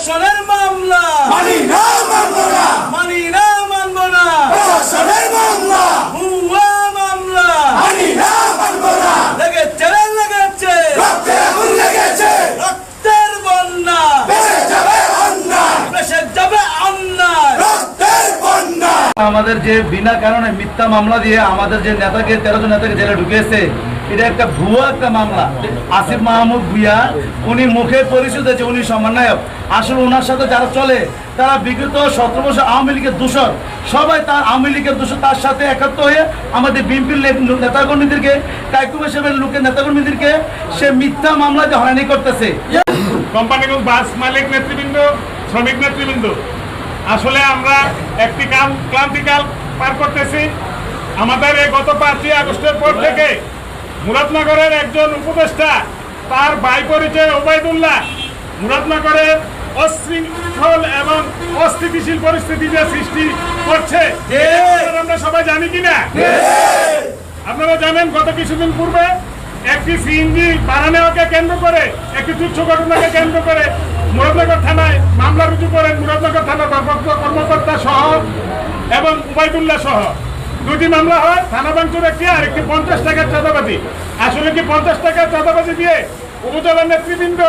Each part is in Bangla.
প্রশাসনের মামলা। মানি না মানব না। মানি না মানব না। প্রশাসনের মামলা। ভুয়া মামলা। মানি না মানব না। লেগেছে লেগেছে। রক্তে আগুন লেগেছে। রক্তের বন্যা। বেড়ে যাবে অন্যায় দেশে যাবে অন্যায় রক্তের বন্যা। আমাদের যে বিনা কারণে মিথ্যা মামলা দিয়ে আমাদের যে নেতাকে তেরো জন নেতাকে জেলে ঢুকেছে এটা একটা ভুয়া একটা মামলা। আসিফ মাহমুদ ভুইয়া, উনি মুখে পরিচিত আছে উনি সমন্বয়ক। আসলে ওনার সাথে যারা চলে, তারা বিগত সতেরো বছর আওয়ামী লীগের দূষণ সবাই তার আওয়ামী লীগের দূষণ তার সাথে একাত্ম হয়ে আমাদের বিএনপির নেতাকর্মীদেরকে কাইকুব হিসেবে লোকের নেতাকর্মীদেরকে সে মিথ্যা মামলা দিয়ে হয়রানি করতেছে। কোম্পানিগঞ্জ বাস মালিক নেতৃবৃন্দ, শ্রমিক নেতৃবৃন্দ, আসলে আমরা একটি কাল ক্লান্তিকাল পার করতেছি। আমাদের এই গত পাঁচই আগস্টের পর থেকে মুরাদনগরের একজন উপদেষ্টা তার বাই পরিচয় ওবায়দুল্লাহ। মুরাদনগরের অশৃঙ্খল এবং অস্থিতিশীল পরিস্থিতি যে সৃষ্টি করছে আমরা সবাই জানি কিনা? আপনারা জানেন গত কিছুদিন পূর্বে একটি সিএনজি ভাড়া নেওয়াকে কেন্দ্র করে একটি তুচ্ছ ঘটনাকে কেন্দ্র করে মুরাদনগর থানায় মামলা রুজু করেন মুরাদনগর থানার কর্মকর্তা সহ এবং উবাইদুল্লাহ সহ। দুটি মামলা হয় থানা ভাঙচুর একটি আর একটি পঞ্চাশ টাকার চাঁদাবাজি। আসলে কি পঞ্চাশ টাকার চাঁদাবাজি দিয়ে উপজেলার নেতৃবৃন্দ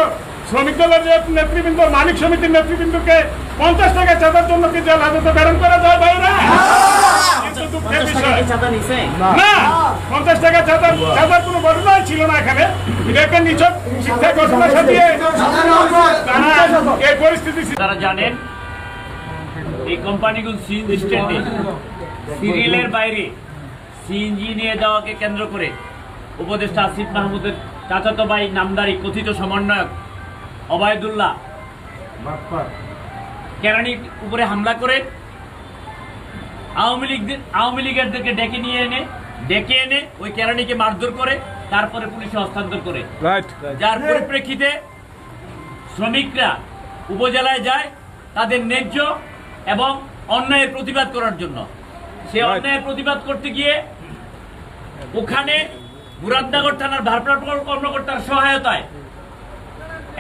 শ্রমিক দলের যে নেতৃবৃন্দ মালিক সমিতির নেতৃবৃন্দকে পঞ্চাশ টাকা চাঁদার জন্য কি জেল হাজতে প্রেরণ করা যায় কিন্তু না পঞ্চাশ টাকা চাঁদার চাঁদার কোনো ঘটনাই ছিল না এখানে। এটা একটা নিছক শিক্ষা ঘটনা সাজিয়ে তারা এই পরিস্থিতি সৃষ্টি জানেন এই কোম্পানিগুলো স্ট্যান্ডে। সিরিয়ালের বাইরে সিএনজি নিয়ে যাওয়াকে কেন্দ্র করে উপদেষ্টা আসিফ মাহমুদের চাচাতো ভাই নামদারি কথিত সমন্বয়ক অবায়দুল্লাহ কেরানির উপরে হামলা করে আওয়ামী লীগদের আওয়ামী লীগেরদেরকে ডেকে নিয়ে এনে ডেকে এনে ওই কেরানিকে মারধর করে তারপরে পুলিশে হস্তান্তর করে। যার পরিপ্রেক্ষিতে শ্রমিকরা উপজেলায় যায় তাদের ন্যায্য এবং অন্যায়ের প্রতিবাদ করার জন্য। সে অন্যায়ের প্রতিবাদ করতে গিয়ে ওখানে মুরাদনগর থানার ভারপ্রাপ্ত কর্মকর্তার সহায়তায়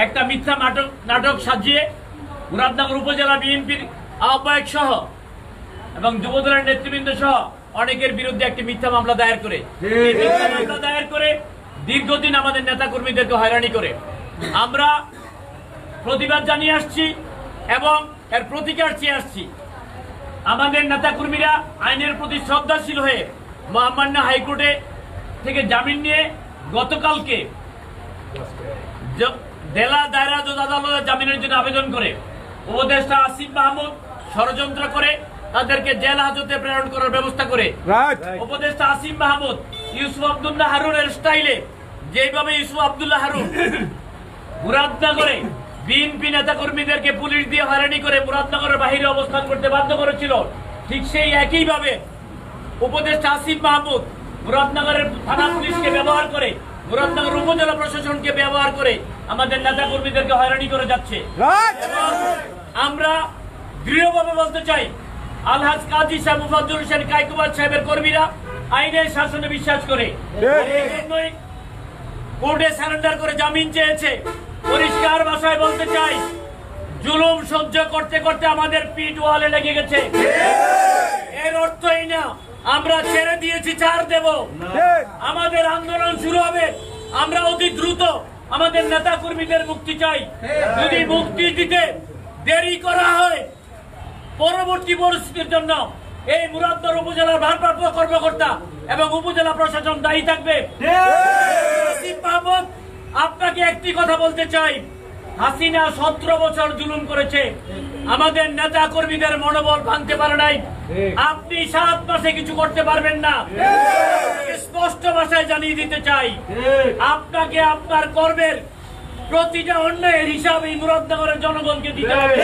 একটা মিথ্যা নাটক নাটক সাজিয়ে মুরাদনগর উপজেলা বিএনপির আহ্বায়ক সহ এবং যুবদলের নেতৃবৃন্দ সহ অনেকের বিরুদ্ধে একটি মিথ্যা মামলা দায়ের করে। মিথ্যা মামলা দায়ের করে দীর্ঘদিন আমাদের নেতা কর্মীদেরকে হয়রানি করে। আমরা প্রতিবাদ জানিয়ে আসছি এবং এর প্রতিকার চেয়ে আসছি। আমাদের নেতা কর্মীরা আইনের প্রতি শ্রদ্ধাশীল হয়ে মহামান্য হাইকোর্টে থেকে জামিন নিয়ে গতকালকে জেলা দায়রা জজ আদালতে জামিনের জন্য আবেদন করে উপদেষ্টা আসিফ মাহমুদ ষড়যন্ত্র করে তাদেরকে জেল হাজতে প্রেরণ করার ব্যবস্থা করে। উপদেষ্টা আসিফ মাহমুদ ইউসুফ আবদুল্লাহ হারুনের স্টাইলে যেভাবে ইউসুফ আবদুল্লাহ হারুন মুরাদনগরে বিএনপি নেতা কর্মীদেরকে পুলিশ দিয়ে হয়রানি করে মুরাদনগরের বাহিরে অবস্থান করতে বাধ্য করেছিল। ঠিক সেই একইভাবে উপদেষ্টা আসিফ মাহমুদ মুরাদনগরের থানা পুলিশকে ব্যবহার করে মুরাদনগর উপজেলা প্রশাসনকে ব্যবহার করে আমাদের নেতা কর্মীদেরকে হয়রানি করে যাচ্ছে। আমরা দৃঢ়ভাবে বলতে চাই আলহাজ কাজী সাহেব মুফাজ্জুল হোসেন কাইকুবাদ সাহেবের কর্মীরা আইনের শাসনে বিশ্বাস করে। কোর্টে সারেন্ডার করে জামিন চেয়েছে। পরিষ্কার ভাষায় বলতে চাই জুলুম সহ্য করতে করতে আমাদের পিঠ ওয়ালে লেগে গেছে। এর অর্থ এই না আমরা ছেড়ে দিয়েছি ছাড় দেব। আমাদের আন্দোলন শুরু হবে আমরা অতি দ্রুত আমাদের নেতা কর্মীদের মুক্তি চাই। যদি মুক্তি দিতে দেরি করা হয় পরবর্তী পরিস্থিতির জন্য এই মুরাদনগর উপজেলার ভারপ্রাপ্ত কর্মকর্তা এবং উপজেলা প্রশাসন দায়ী থাকবে। আপনাকে একটি কথা বলতে চাই। হাসিনা সতেরো বছর জুলুম করেছে। আমাদের নেতা কর্মীদের মনোবল ভাঙতে পারে নাই। আপনি সাত মাসে কিছু করতে পারবেন না। স্পষ্ট ভাষায় জানিয়ে দিতে চাই। আপনাকে আপনার কর্মের প্রতিটা অন্যায়ের হিসাবে এই জনগণকে দিতে হবে।